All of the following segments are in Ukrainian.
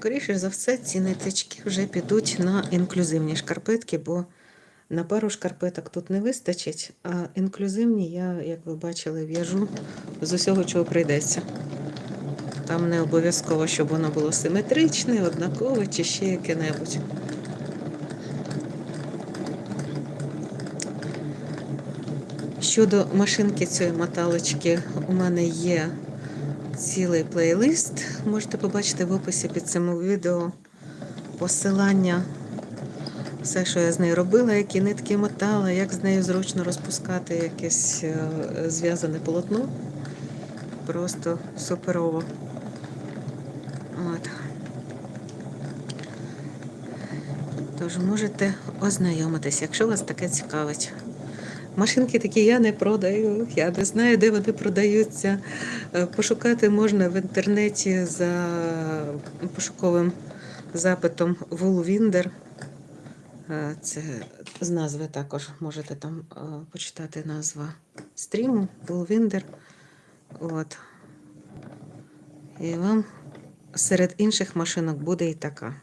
Скоріше за все, ці ниточки вже підуть на інклюзивні шкарпетки, бо на пару шкарпеток тут не вистачить, а інклюзивні я, як ви бачили, в'яжу з усього, чого прийдеться. Там не обов'язково, щоб воно було симетричне, однакове чи ще яке-небудь. Щодо машинки цієї моталочки, у мене є цілий плейлист. Можете побачити в описі під цим відео посилання. Все, що я з нею робила, які нитки мотала, як з нею зручно розпускати якесь е, зв'язане полотно. Просто суперово. От. Тож можете ознайомитись, якщо вас таке цікавить. Машинки такі я не продаю, я не знаю, де вони продаються. Е, Пошукати можна в інтернеті за пошуковим запитом Woolwinder. Е, Це з назви також можете там е, почитати назва стріму Woolwinder. От. І вам серед інших машинок буде і така.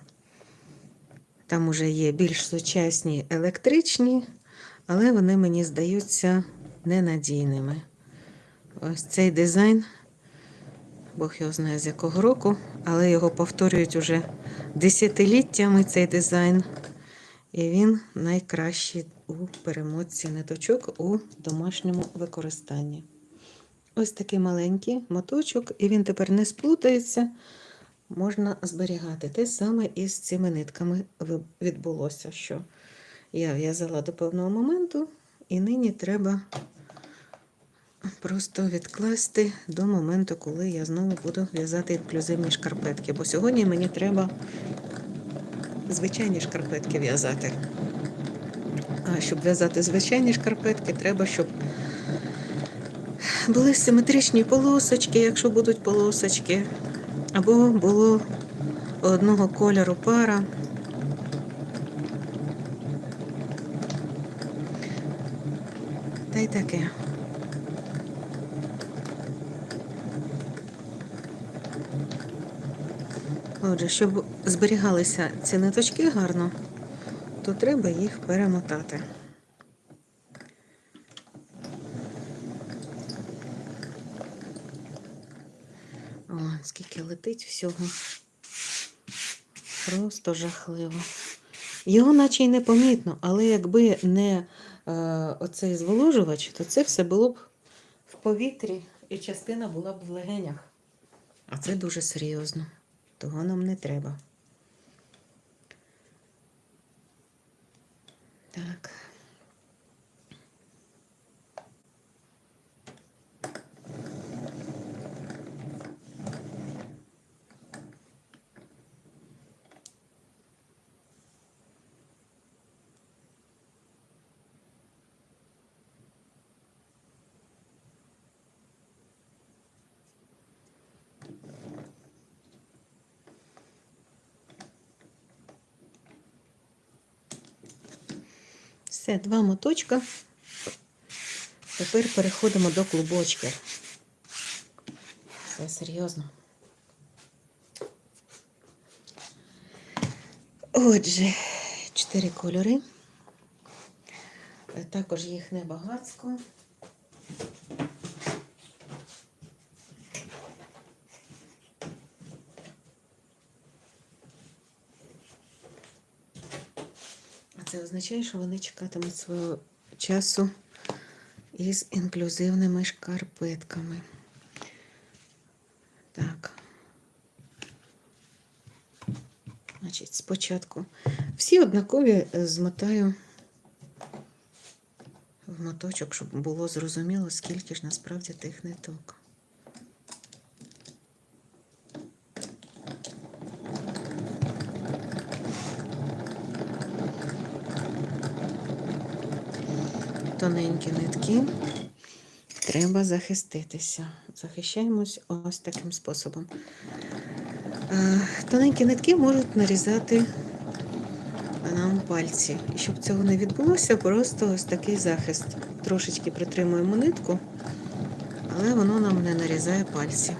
Там уже є більш сучасні електричні, але вони мені здаються ненадійними. Ось цей дизайн, Бог його знає з якого року, але його повторюють уже десятиліттями цей дизайн. І він найкращий у перемотці ниточок у домашньому використанні. Ось такий маленький моточок, і він тепер не сплутається, можна зберігати. Те саме і з цими нитками відбулося, що я в'язала до певного моменту, і нині треба просто відкласти до моменту, коли я знову буду в'язати інклюзивні шкарпетки. Бо сьогодні мені треба звичайні шкарпетки в'язати. А щоб в'язати звичайні шкарпетки, треба, щоб були симетричні полосочки, якщо будуть полосочки, або було одного кольору пара. Й таке. Отже, щоб зберігалися ці ниточки гарно, то треба їх перемотати. О, скільки летить всього. Просто жахливо. Його наче й непомітно, але якби не оцей зволожувач, то це все було б в повітрі і частина була б в легенях. А це дуже серйозно. Того нам не треба. Так. Все, два моточка. Тепер переходимо до клубочків. Все серйозно. Отже, чотири кольори. Також їх небагацько. Це означає, що вони чекатимуть свого часу із інклюзивними шкарпетками. Так. Значить, спочатку всі однакові е, змотаю в моточок, щоб було зрозуміло, скільки ж насправді тих ниток. Тоненькі нитки. Треба захиститися. Захищаємось ось таким способом. Е, Тоненькі нитки можуть нарізати нам пальці. І щоб цього не відбулося, просто ось такий захист. Трошечки притримуємо нитку, але воно нам не нарізає пальці.